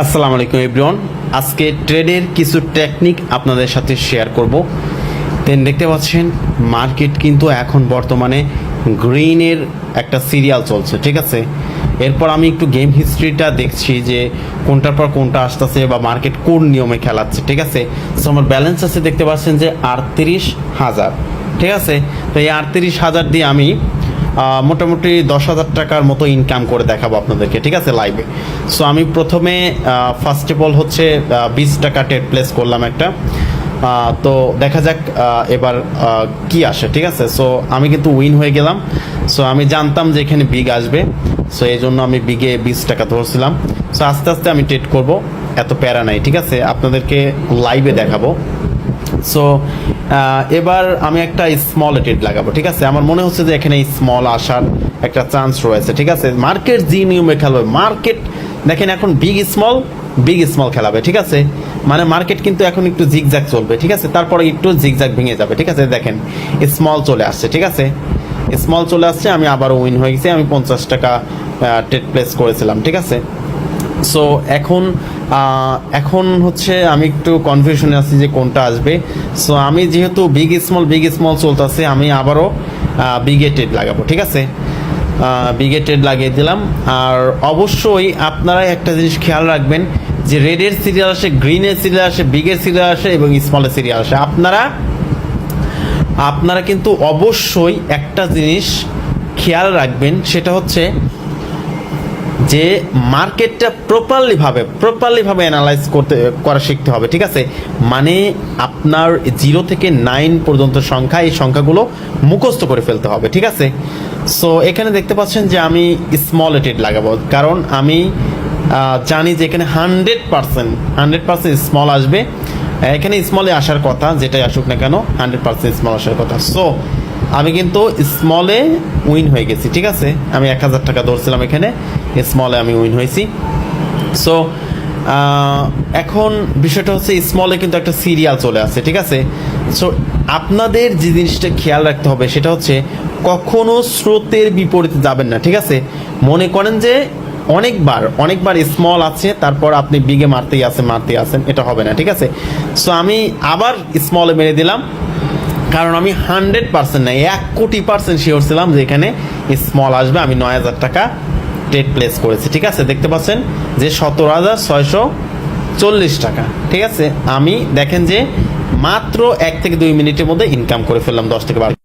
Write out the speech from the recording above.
আসসালামু আলাইকুম, এভরিওয়ান। আজকে ট্রেডের কিছু টেকনিক আপনাদের সাথে শেয়ার করব। দেন দেখতে পাচ্ছেন, মার্কেট কিন্তু এখন বর্তমানে গ্রিনের একটা সিরিয়াল চলছে, ঠিক আছে? এরপর আমি একটু গেম হিস্ট্রিটা দেখছি যে কোনটার পর কোনটা আসতেছে বা মার্কেট কোন নিয়মে খেলাচ্ছে, ঠিক আছে? সো আমার ব্যালেন্স আছে, দেখতে পাচ্ছেন যে আটত্রিশ হাজার, ঠিক আছে? তো এই আটত্রিশ হাজার দিয়ে আমি মোটামুটি দশ হাজার টাকার মতো ইনকাম করে দেখাবো আপনাদেরকে, ঠিক আছে লাইভে সো আমি প্রথমে ফার্স্ট অফ অল হচ্ছে বিশ টাকা টেট প্লেস করলাম একটা। তো দেখা যাক এবার কি আসে, ঠিক আছে? সো আমি কিন্তু উইন হয়ে গেলাম। সো আমি জানতাম যে এখানে বিগ আসবে। সো এই জন্য আমি বিগে বিশ টাকা ধরছিলাম। সো আস্তে আস্তে আমি ট্রেড করব। এত প্যারা নাই, ঠিক আছে? আপনাদেরকে লাইভে দেখাবো। সো এবার আমি একটা স্মল টেড লাগাবো, ঠিক আছে? আমার মনে হচ্ছে যে এখানে স্মল আসার একটা চান্স রয়েছে, ঠিক আছে? মার্কেট জি নিয়মে খেলবে। মার্কেট দেখেন এখন বিগ স্মল বিগ স্মল খেলাবে, ঠিক আছে? মানে মার্কেট কিন্তু এখন একটু জিগজ্যাগ চলবে, ঠিক আছে? তারপরে একটু জিগজ্যাগ ভেঙে যাবে, ঠিক আছে? দেখেন স্মল চলে আসছে, ঠিক আছে? স্মল চলে আসছে, আমি আবারও উইন হয়ে গেছি, আমি পঞ্চাশ টাকা টেট প্লেস করেছিলাম, ঠিক আছে? সো এখন এখন হচ্ছে আমি একটু কনফিউশনে আছি যে কোনটা আসবে। সো আমি যেহেতু বিগ স্মল বিগ স্মল চলতেছে, আমি আবারও বিগেটেড লাগাবো, ঠিক আছে? বিগেটেড লাগিয়ে দিলাম। আর অবশ্যই আপনারা একটা জিনিস খেয়াল রাখবেন যে রেডের সিরিয়াল আসে গ্রিনের সিরিয়াল আসে বিগের সিরিয়াল আসে এবং স্মলের সিরিয়াল আসে। আপনারা আপনারা কিন্তু অবশ্যই একটা জিনিস খেয়াল রাখবেন, সেটা হচ্ছে যে মার্কেটটা প্রপারলি ভাবে প্রপারলি ভাবে অ্যানালাইজ করতে, করা শিখতে হবে, ঠিক আছে? মানে আপনার জিরো থেকে নাইন পর্যন্ত সংখ্যা, এই সংখ্যাগুলো মুখস্থ করে ফেলতে হবে, ঠিক আছে? সো এখানে দেখতে পাচ্ছেন যে আমি স্মল এটেড লাগাবো, কারণ আমি জানি যে এখানে hundred percent hundred percent small আসবে। এখানে স্মলে আসার কথা, যেটাই আসুক না কেন হান্ড্রেড পার্সেন্ট স্মল আসার কথা। সো আমি কিন্তু স্মলে উইন হয়ে গেছি, ঠিক আছে? আমি এক হাজার টাকা ধরছিলাম এখানে স্মলে আমি উইন হয়েছি। সো এখন বিষয়টা হচ্ছে স্মলে কিন্তু একটা সিরিয়াল চলে আসছে ঠিক আছে? সো আপনাদের যে জিনিসটা খেয়াল রাখতে হবে সেটা হচ্ছে কখনো স্রোতের বিপরীতে যাবেন না, ঠিক আছে? মনে করেন যে অনেকবার অনেকবার স্মল আছে, তারপর আপনি বিগে মারতেই আছেন মারতেই আছেন এটা হবে না, ঠিক আছে? সো আমি আবার স্মলে মেরে দিলাম কারণ আমি হান্ড্রেড পার্সেন্ট না, এক কোটি পার্সেন্ট শিওর ছিলাম যে এখানে স্মল আসবে। আমি নয় হাজার টাকা ট্রেড প্লেস করেছি, ঠিক আছে? দেখতে পাচ্ছেন যে সতেরো হাজার ছয়শো চল্লিশ টাকা, ঠিক আছে? আমি দেখেন যে মাত্র এক থেকে দুই মিনিটের মধ্যে ইনকাম করে ফেললাম দশ থেকে বারো